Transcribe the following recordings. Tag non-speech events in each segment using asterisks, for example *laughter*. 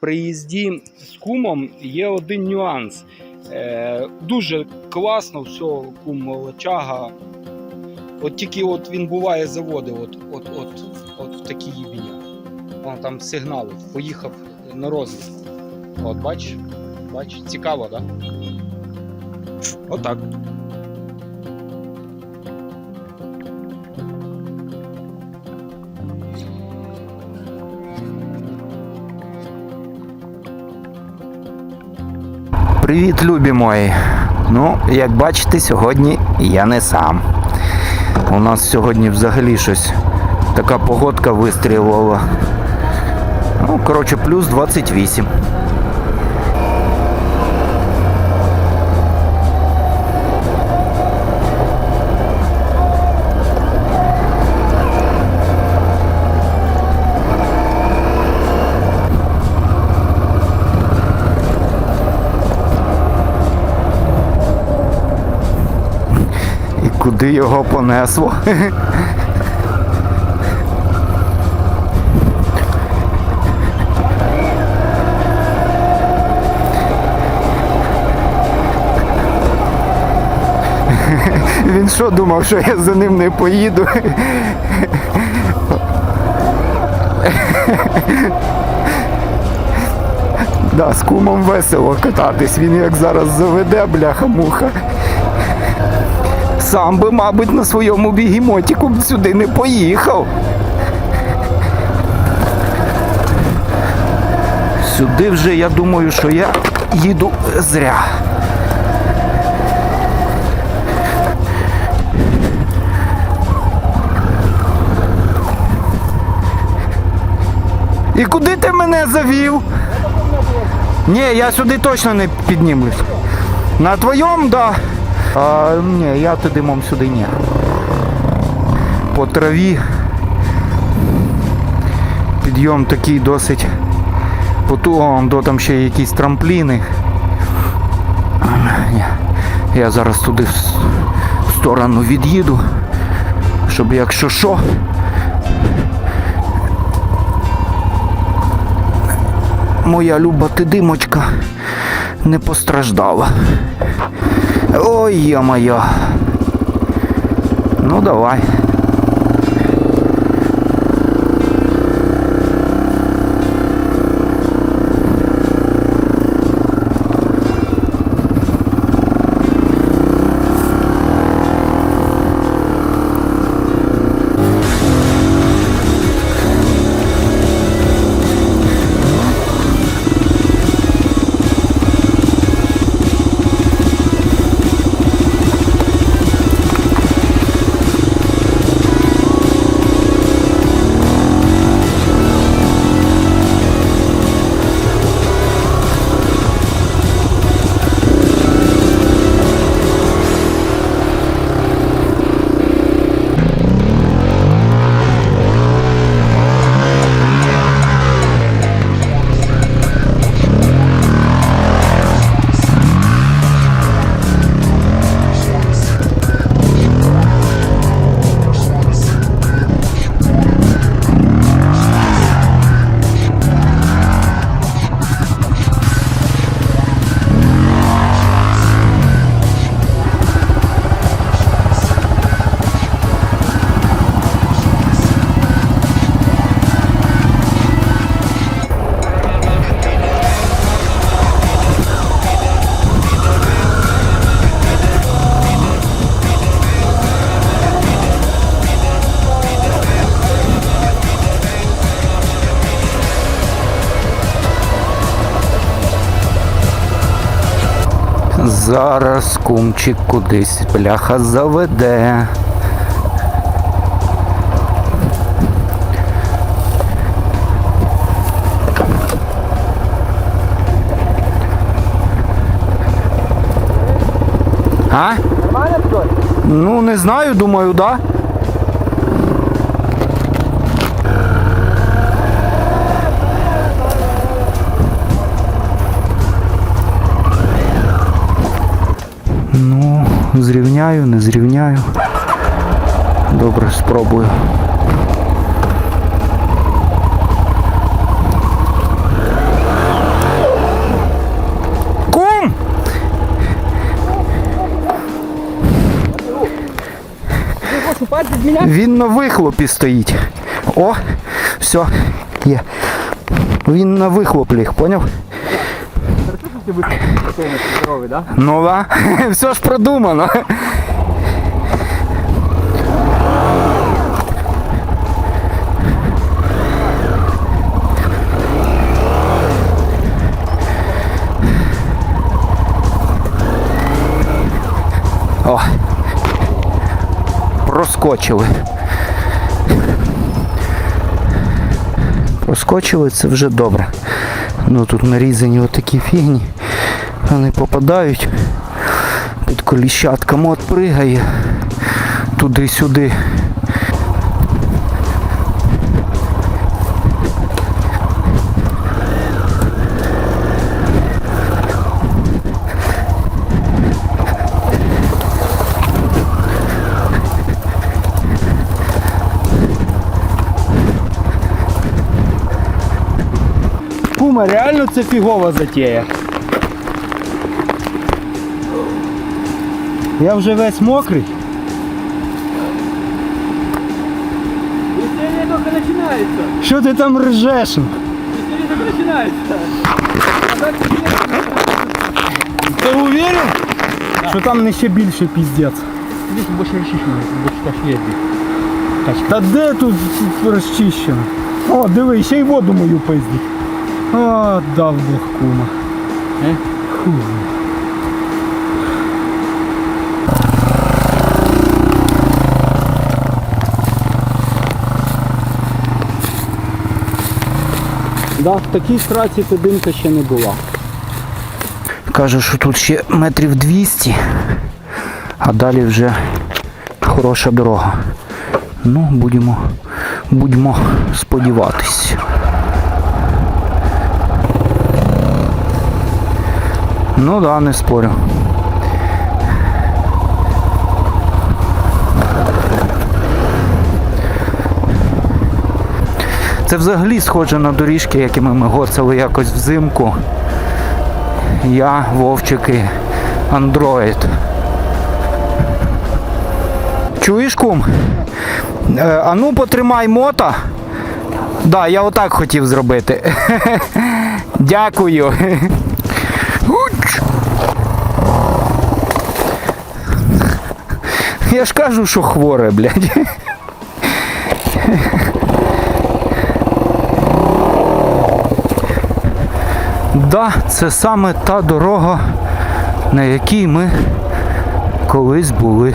приїзді з кумом є один нюанс. Е, дуже класно, все, кум молочага. От тільки от він буває заводить, от, от, от, от в такі їбіння. Вон там сигнали. Поїхав на розвідку. От, бачиш? Бачиш, цікаво, так? Да? Отак. Привіт, любі мої. Ну, як бачите, сьогодні я не сам. У нас сьогодні взагалі щось така погодка вистрілила. Ну, коротше, плюс 28. Куди його понесло? Він що думав, що я за ним не поїду? Да, з кумом весело кататись. Він як зараз заведе, бляха-муха. Сам би, мабуть, на своєму бігімотіку б сюди не поїхав. Сюди вже я думаю, що я їду зря. І куди ти мене завів? Ні, я сюди точно не піднімусь. На твоєму, да. А, ні, я туди мам сюди ні. По траві. Підйом такий досить потугом, до там ще якісь трампліни. Я зараз туди в сторону від'їду, щоб якщо що. Моя люба ти димочка не постраждала. Ой, ё-моё. Ну давай. Зараз кумчик кудись бляха заведе. А? Ну, не знаю, думаю, да. зрівняю, не зрівняю. Добре, спробую. Кум! Він на вихлопі стоїть. О, все, є. Він на вихлоплі, поняв? Поняв? Ти здоровий, да? Ну да, *laughs* все ж продумано. О, проскочили. Проскочили, це вже добре. Ну тут нарізані отакі фігні. Вони попадають під коліщатками, от пригає туди-сюди. Реально це фігова затея. Я вже весь мокрий. Веселье только начинается. Що ти там ржеш? Веселье только начинается. А так Ти уверен? Що там не ще більше піздець. Здесь больше расчищено, больше так ездит. Та де тут розчищено? О, диви, ще й воду мою пиздить. О, дав Бог кума. Е? Фу. Да, в такій страці тудинка ще не була. Каже, що тут ще метрів 200, а далі вже хороша дорога. Ну, будемо, будемо сподіватись. Ну да, не спорю. Це взагалі схоже на доріжки, якими ми гоцали якось взимку. Я, Вовчики, Андроїд. Чуєш, кум? Е, а потримай мота. Да, я отак хотів зробити. *laughs* Дякую. Я ж кажу, що хворе, блядь. Да, це саме та дорога, на якій ми колись були.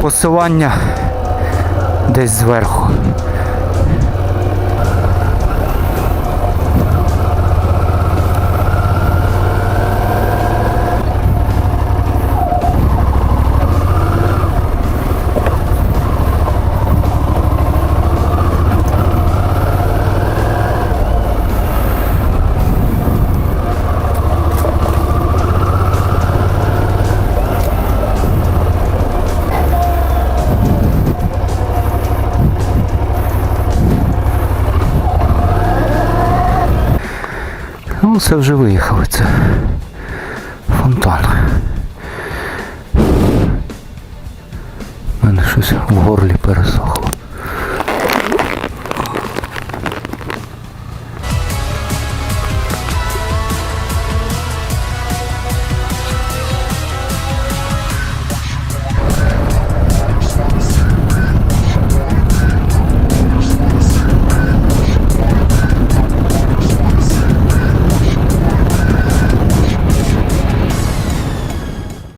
Посилання десь зверху. Ну, це вже виїхали, це фонтан. У мене щось в горлі пересохло.